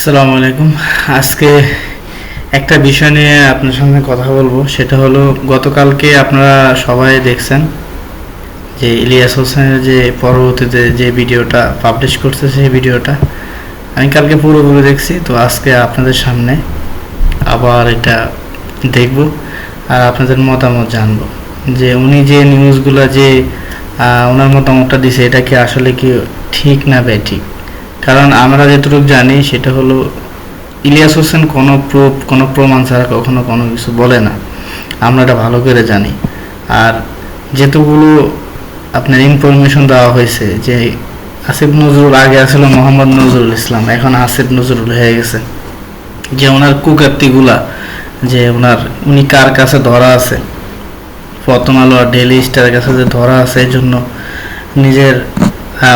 আসসালামু আলাইকুম। আজকে একটা বিষয় নিয়ে আপনার সঙ্গে কথা বলব। সেটা হলো, গতকালকে আপনারা সবাই দেখছেন যে ইলিয়াস হোসেনের যে পরবর্তীতে যে ভিডিওটা পাবলিশ করছে, সেই ভিডিওটা। আমি কালকে পুরোপুরি দেখছি, তো আজকে আপনাদের সামনে আবার এটা দেখব আর আপনাদের মতামত জানব। যে উনি যে নিউজগুলো যে ওনার মতামতটা দিছে, এটা কি আসলে কি ঠিক না ঠিক? কারণ আমরা যেটুকু জানি সেটা হলো ইলিয়াস হোসেন কোনো প্রুফ কোনো প্রমাণ ছাড়া কখনো কোনো কিছু বলে না। আমরা এটা ভালো করে জানি। আর যেতগুলো আপনার ইনফরমেশন দেওয়া হয়েছে যে আসিফ নজরুল আগে আসলে মোহাম্মদ নজরুল ইসলাম এখন আসিফ নজরুল হয়ে গেছে। যে ওনার কুকাপ্তিগুলা যে ওনার উনি কার কাছে ধরা আছে প্রথম আলো আর ডেইলি স্টারের কাছে যে ধরা আছে এই জন্য নিজের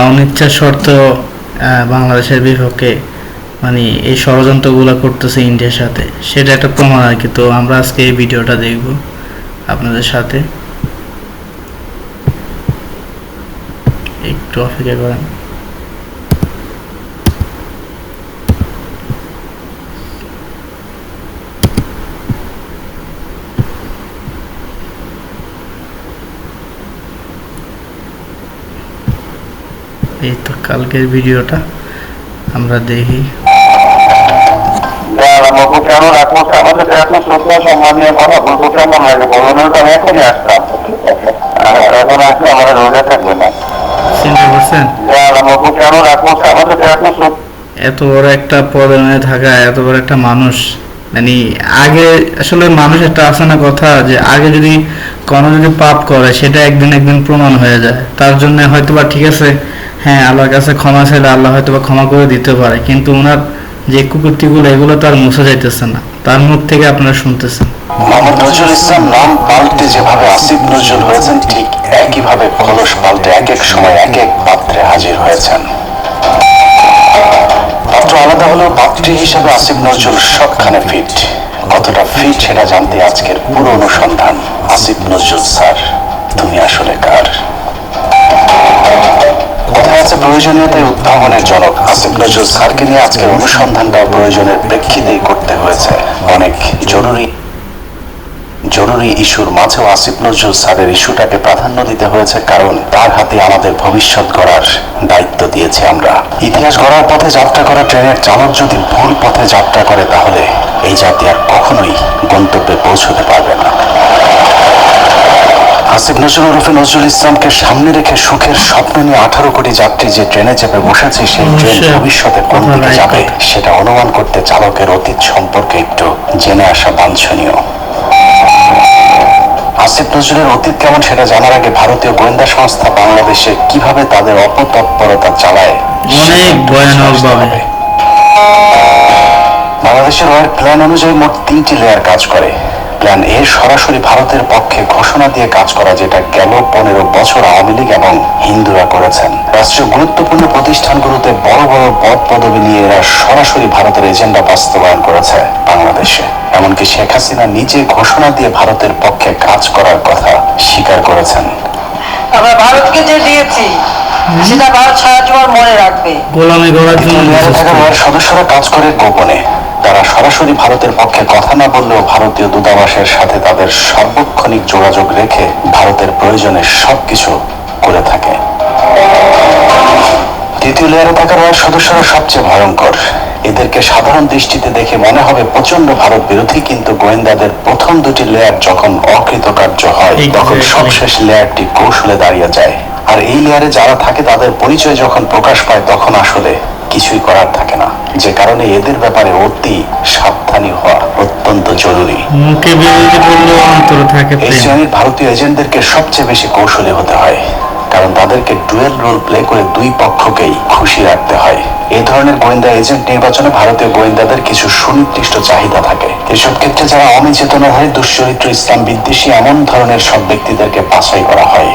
অনিচ্ছা আহ, বাংলাদেশের বিপক্ষে মানে এই ষড়যন্ত্রগুলো করতেছে ইন্ডিয়ার সাথে, সেটা একটা প্রমাণ আর কি। তো আমরা আজকে এই ভিডিওটা দেখব আপনাদের সাথে। একটু অপেক্ষা করেন। এই তো কালকের ভিডিওটা। আমরা দেখি। চিন্তা করছেন এত বড় একটা পদে থাকা এত বড় একটা মানুষ। মানে আগে আসলে মানুষ একটা আছে না কথা যে আগে যদি কোনো যদি পাপ করে সেটা একদিন একদিন প্রমাণ হয়ে যায়। তার জন্য হয়তো বা ঠিক আছে হ্যাঁ আল্লাহর কাছে ক্ষমা চাইলে আল্লাহ হয়তো বা ক্ষমা করে দিতে পারে, কিন্তু ওনার যে কুকুরটিগুলো এগুলো তো আর মুছে যাইতেছে না। তার মুখ থেকে আপনারা শুনতেছেন। মোহাম্মদ নজরুল ইসলাম নাম পাল্টে যেভাবে আসিফ নজরুল হয়েছেন, ঠিক একইভাবে পাল্টে এক এক সময় এক এক পাত্রে হাজির হয়েছেন। পাত্র আলাদা হলেও পাত্রী হিসেবে আসিফ নজরুল সবখানে ফিট কতটা ফিট সেটা জানতে আজকের পুরো অনুসন্ধান আসিফ নজরুল স্যার তুমি আসলে কার? আছে প্রয়োজনীয়তায় উদ্ভাবনের জনক আসিফ নজরুল স্যারকে নিয়ে আজকের অনুসন্ধানটা প্রয়োজনের প্রেক্ষিতেই করতে হয়েছে অনেক জরুরি জরুরি ইস্যুর মাঝেও আসিফ নজরুল স্যারের ইস্যুটাকে প্রাধান্য দিতে হয়েছে, কারণ তার হাতে আমাদের ভবিষ্যৎ গড়ার দায়িত্ব দিয়েছি আমরা। ইতিহাস গড়ার পথে যাত্রা করা ট্রেনের চালক যদি ভুল পথে যাত্রা করে, তাহলে এই জাতি আর কখনোই গন্তব্যে পৌঁছতে পারবে না। আসিফ নজরুল ওরফে নজরুল ইসলামকে সামনে রেখে সুখের স্বপ্ন নিয়ে আঠারো কোটি যাত্রী যে ট্রেনে চেপে বসেছে সেই ট্রেন ভবিষ্যতে কোন দিকে যাবে সেটা অনুমান করতে চালকের অতীত সম্পর্কে একটু জেনে আসা বাঞ্ছনীয়। আসিফ নজরুলের অতীত কেমন সেটা জানার আগে ভারতীয় গোয়েন্দা সংস্থা বাংলাদেশে কীভাবে তাদের অপতৎপরতা চালায় অনেক বাংলাদেশের ওয়ার প্ল্যান অনুযায়ী মোট তিনটি লেয়ার কাজ করে। প্ল্যান এ সরাসরি ভারতের পক্ষে ঘোষণা দিয়ে কাজ করা যেটা গেল পনেরো বছর আওয়ামী লীগ এবং হিন্দুরা করেছেন। রাষ্ট্রীয় গুরুত্বপূর্ণ প্রতিষ্ঠানগুলোতে বড় বড় পদ পদবি নিয়ে এরা সরাসরি ভারতের এজেন্ডা বাস্তবায়ন করেছে বাংলাদেশে। এমনকি শেখ হাসিনা নিজে ঘোষণা দিয়ে ভারতের পক্ষে কাজ করার কথা স্বীকার করেছেন। আমরা ভারতকে যে দিয়েছি সেটা ভারত সারা জীবন মনে রাখবে। গোলামি জন্য সদস্যরা কাজ করে গোপনে। তারা সরাসরি ভারতের পক্ষে কথা না বললেও ভারতীয় দূতাবাসের সাথে তাদের সার্বক্ষণিক যোগাযোগ রেখে ভারতের প্রয়োজনে সবকিছু করে থাকে দ্বিতীয় লেয়ারে থাকা রয়ের সদস্যরা সবচেয়ে ভয়ঙ্কর এদেরকে সাধারণ দৃষ্টিতে দেখে মনে হবে প্রচণ্ড ভারত বিরোধী কিন্তু গোয়েন্দাদের প্রথম দুটি লেয়ার যখন অকৃতকার্য হয় তখন. সবশেষ লেয়ারটি কৌশলে দাঁড়িয়ে যায় আর এই লেয়ারে যারা থাকে তাদের পরিচয় যখন প্রকাশ পায় তখন আসলে কিছুই করার থাকে না। যে কারণে এদের ব্যাপারে অতি সাবধানী হওয়া অত্যন্ত জরুরি। মুখে বিরোধী করলেও অন্তরে থাকে এই শ্রেণির ভারতীয় এজেন্টদেরকে সবচেয়ে বেশি কৌশলী হতে হয়। কারণ তাদেরকে ডুয়েল রোল প্লে করে দুই পক্ষকেই খুশি রাখতে হয়। এই ধরনের গোয়েন্দা এজেন্ট নির্বাচনে ভারতীয় গোয়েন্দাদের কিছু সুনির্দিষ্ট চাহিদা থাকে। এসব ক্ষেত্রে যারা অনিচেতনাধারী দুশ্চরিত্র ইসলাম বিদ্বেষী এমন ধরনের সব ব্যক্তিদেরকে বাছাই করা হয়।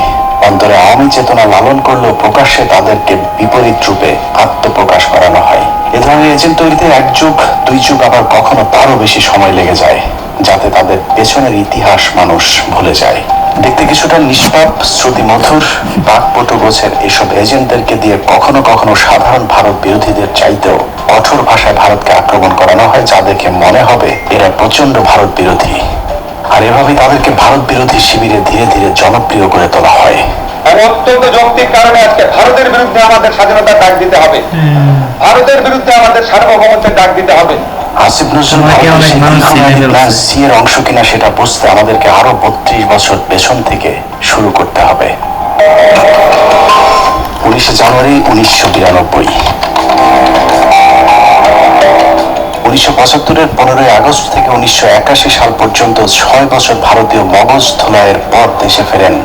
অন্তরে আওয়ামী চেতনা লালন করলেও প্রকাশ্যে তাদেরকে বিপরীত রূপে আত্মপ্রকাশ করানো হয়। এ ধরনের এজেন্ট তৈরিতে এক যুগ, দুই যুগ আবার কখনো তারও বেশি সময় লেগে যায়, যাতে তাদের পেছনের ইতিহাস মানুষ ভুলে যায়। দেখতে কিছুটা নিষ্পাপ শ্রুতি মধুর বাকপটু গোছের এসব এজেন্টদেরকে দিয়ে কখনো কখনো সাধারণ ভারত বিরোধীদের চাইতেও কঠোর ভাষায় ভারতকে আক্রমণ করানো হয় যা দেখে মনে হবে এরা প্রচণ্ড ভারত বিরোধী। আর এভাবে তাদেরকে ভারত বিরোধী শিবিরে ধীরে ধীরে জনপ্রিয় করে তোলা হয়। অত্যন্ত যৌক্তিক কারণে আজকে ভারতের বিরুদ্ধে আমাদের স্বাধীনতার ডাক দিতে হবে। ভারতের বিরুদ্ধে আমাদের সার্বভৌমত্বের ডাক দিতে হবে। আসিফ নজরুল সি এর অংশ কিনা সেটা বুঝতে আমাদেরকে আরও বত্রিশ বছর পেছন থেকে শুরু করতে হবে। উনিশে জানুয়ারি উনিশশো বিরানব্বই। উনিশশো পঁচাত্তরের পনেরোই আগস্ট থেকে উনিশশো একাশি সাল পর্যন্ত ছয় বছর ভারতীয় মগজ ধোলাইয়ের পর দেশে ফেরেন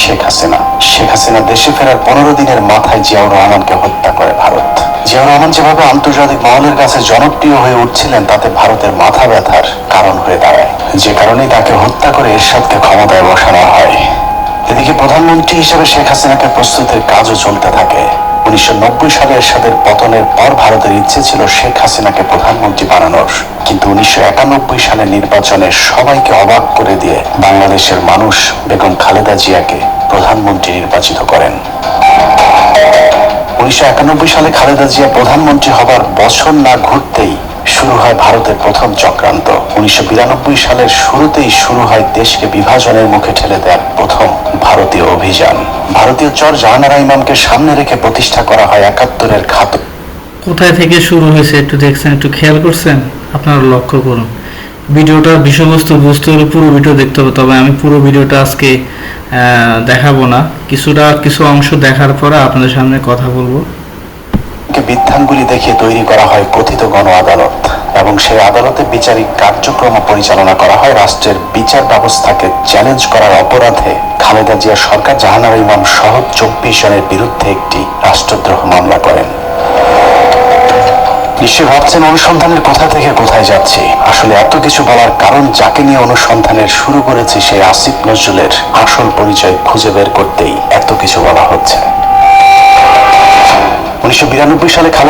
শেখ হাসিনা। শেখ হাসিনা দেশে ফেরার পনেরো দিনের মাথায় জিয়াউর রহমানকে হত্যা করে ভারত। জিয়াউর রহমান যেভাবে আন্তর্জাতিক মহলের কাছে জনপ্রিয় হয়ে উঠছিলেন, তাতে ভারতের মাথা ব্যথার কারণ হয়ে দাঁড়ায়। যে কারণেই তাকে হত্যা করে এরশাদকে ক্ষমতায় বসানো হয়। এদিকে প্রধানমন্ত্রী হিসেবে শেখ হাসিনাকে প্রস্তুতের কাজও চলতে থাকে। উনিশশো নব্বই সালে এরশাদের পতনের পর ভারতের ইচ্ছে ছিল শেখ হাসিনাকে প্রধানমন্ত্রী বানানোর। কিন্তু উনিশশো সালের নির্বাচনে সবাইকে অবাক করে দিয়ে বাংলাদেশের মানুষ বেগম খালেদা জিয়াকে প্রধানমন্ত্রী নির্বাচিত করেন। উনিশশো একানব্বই সালে খালেদা জিয়া প্রধানমন্ত্রী হবার বছর না ঘুরতেই শুরু হয় ভারতের প্রথম চক্রান্ত। উনিশশো বিরানব্বই সালের শুরুতেই শুরু হয় দেশকে বিভাজনের মুখে ঠেলে দেওয়ার প্রথম ভারতীয় অভিযান। ভারতীয় চর জাহানারা ইমামকে সামনে রেখে প্রতিষ্ঠা করা হয় একাত্তরের খাত কোথায় থেকে শুরু হয়েছে একটু দেখছেন, একটু খেয়াল করছেন? আপনারা লক্ষ্য করুন। ভিডিওটার বিষয়বস্তু বুঝতে হলে পুরো ভিডিও দেখতে হবে, তবে আমি পুরো ভিডিওটা আজকে দেখাবো না। কিছুটা কিছু অংশ দেখার পরে আপনাদের সামনে কথা বলব। বিধানগুলি দেখিয়ে তৈরি করা হয় কথিত গণ আদালত এবং সেই আদালতে বিচারিক কার্যক্রম পরিচালনা করা হয় রাষ্ট্রের বিচার ব্যবস্থাকে চ্যালেঞ্জ করার অপরাধে খালেদা জিয়া সরকার জাহানারা ইমাম সহ চব্বিশ জনের বিরুদ্ধে একটি রাষ্ট্রদ্রোহ মামলা করেন। নিশ্চয় ভাবছেন অনুসন্ধানের কোথা থেকে কোথায় যাচ্ছি? আসলে এত কিছু বলার কারণ যাকে নিয়ে অনুসন্ধানের শুরু করেছি সেই আসিফ নজরুলের আসল পরিচয় খুঁজে বের করতেই এত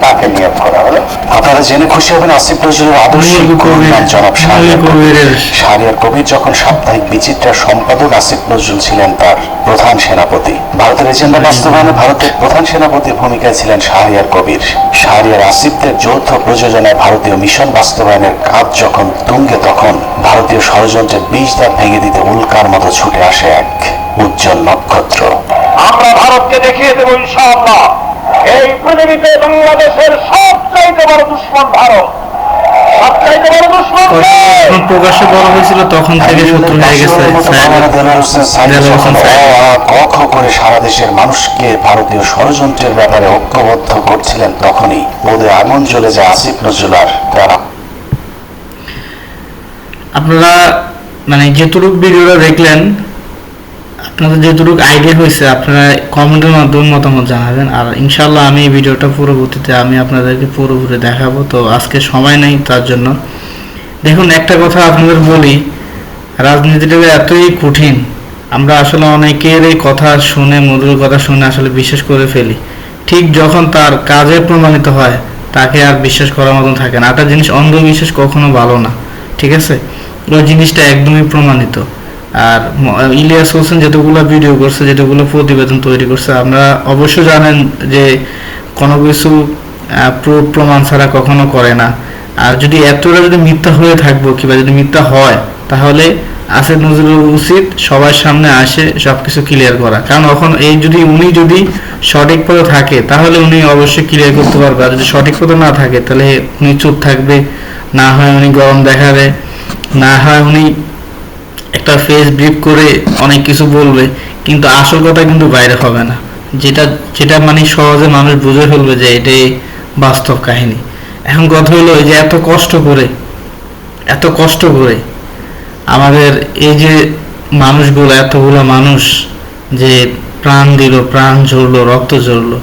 তাকে নিয়োগ করা হলো। আপনারা জেনে খুশি হবেন আসিফ নজরুলের নুরুল কবির- জনাব শাহরিয়ার যখন সাপ্তাহিক বিচিত্রার সম্পাদক আসিফ নজরুল ছিলেন তার প্রধান সেনাপতি। ভারতের এজেন্ডা বাস্তবায়নে ভারতের প্রধান সেনাপতির ভূমিকায় ছিলেন শাহরিয়ার কবির। শাহরিয়ার আসিফদের যৌথ প্রযোজনায় ভারতীয় মিশন বাস্তবায়নের কাজ যখন তুঙ্গে তখন ভারতীয় ষড়যন্ত্রের বীজ দ্বার ভেঙে দিতে উল্কার মতো ছুটে আসে এক উজ্জ্বল নক্ষত্র। আমরা ভারতকে দেখিয়ে দেবো ইনশাআল্লাহ। এই পৃথিবীতে বাংলাদেশের সবচাইতে বড় দুশ্মন ভারত। প্রকাশ্যে বলা হয়েছিল তখন থেকে শত্রু হয়ে গেছে করে সারা দেশের মানুষকে ভারতীয় ষড়যন্ত্রের ব্যাপারে ঐক্যবদ্ধ করছিলেন তখনই। ওদের আগুন জ্বলে যায় আসিফ নজরুল আর আপনারা মানে যেটুকু ভিডিওটা দেখলেন আপনাদের যেটুকু আইডিয়া হয়েছে, আপনারা কমেন্টের মাধ্যমে মতামত জানাবেন। আর ইনশাল্লাহ আমি এই ভিডিওটা পরবর্তীতে আমি আপনাদেরকে পুরোপুরি দেখাবো। তো আজকে সময় নেই তার জন্য। দেখুন, একটা কথা আপনাদের বলি, রাজনীতিটা এতই কঠিন। আমরা আসলে অনেকের এই কথা শুনে, মধুর কথা শুনে আসলে বিশ্বাস করে ফেলি। ঠিক যখন তার কাজে প্রমাণিত হয়, তাকে আর বিশ্বাস করার মতন থাকে না। একটা জিনিস অন্ধবিশ্বাস কখনো ভালো না। ঠিক আছে? ওই জিনিসটা একদমই প্রমাণিত। আর ইলিয়াস হোসেন যতগুলো ভিডিও করছে যতগুলো প্রতিবেদন তৈরি করছে আমরা অবশ্য জানেন যে কোনো কিছু proof প্রমাণ ছাড়া কখনো করে না। আর যদি এতটা যদি মিথ্যা হয়ে থাকব, কিংবা যদি মিথ্যা হয়, তাহলে আসিফ নজরুল উচিত সবার সামনে আসে সবকিছু ক্লিয়ার করা। কারণ এখন এই যদি, উনি যদি সঠিক পথে থাকে, তাহলে উনি অবশ্যই ক্লিয়ার করতে পারবে। আর যদি সঠিক পথে না থাকে, তাহলে উনি চুপ থাকবে। না হয় উনি গরম দেখাবে, না হয় উনি একটা ফেস ব্রিফ করে অনেক কিছু বলবে, কিন্তু আসল কথা কিন্তু বাইরে হবে না। যেটা যেটা মানে সহজে মানুষ বুঝে ফেলবে যে এটাই বাস্তব কাহিনী। এখন কথা হলো যে এত কষ্ট করে, এত কষ্ট করে আমাদের এই যে মানুষগুলো, এতগুলো মানুষ যে প্রাণ দিল, প্রাণ ঝরলো, রক্ত ঝরলো,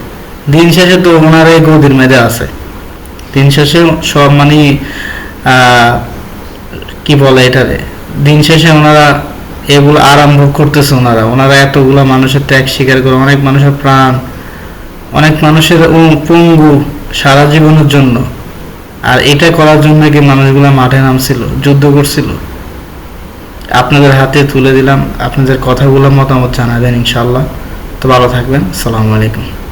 দিন শেষে তো ওনারাই গদির মেধে আছে। দিন শেষে সব মানে কি বলে এটারে? দিন শেষে ওনারা এগুলো আরম্ভ করতেছে ওনারা। ওনারা এতগুলা মানুষের ত্যাগ স্বীকার করে, অনেক মানুষের প্রাণ, অনেক মানুষের পঙ্গু সারা জীবনের জন্য। আর এটা করার জন্য কি মানুষগুলো মাঠে নামছিল, যুদ্ধ করছিল? আপনাদের হাতে তুলে দিলাম, আপনাদের কথাগুলো মতামত জানাবেন ইনশাল্লাহ তো ভালো থাকবেন, আসসালামু আলাইকুম।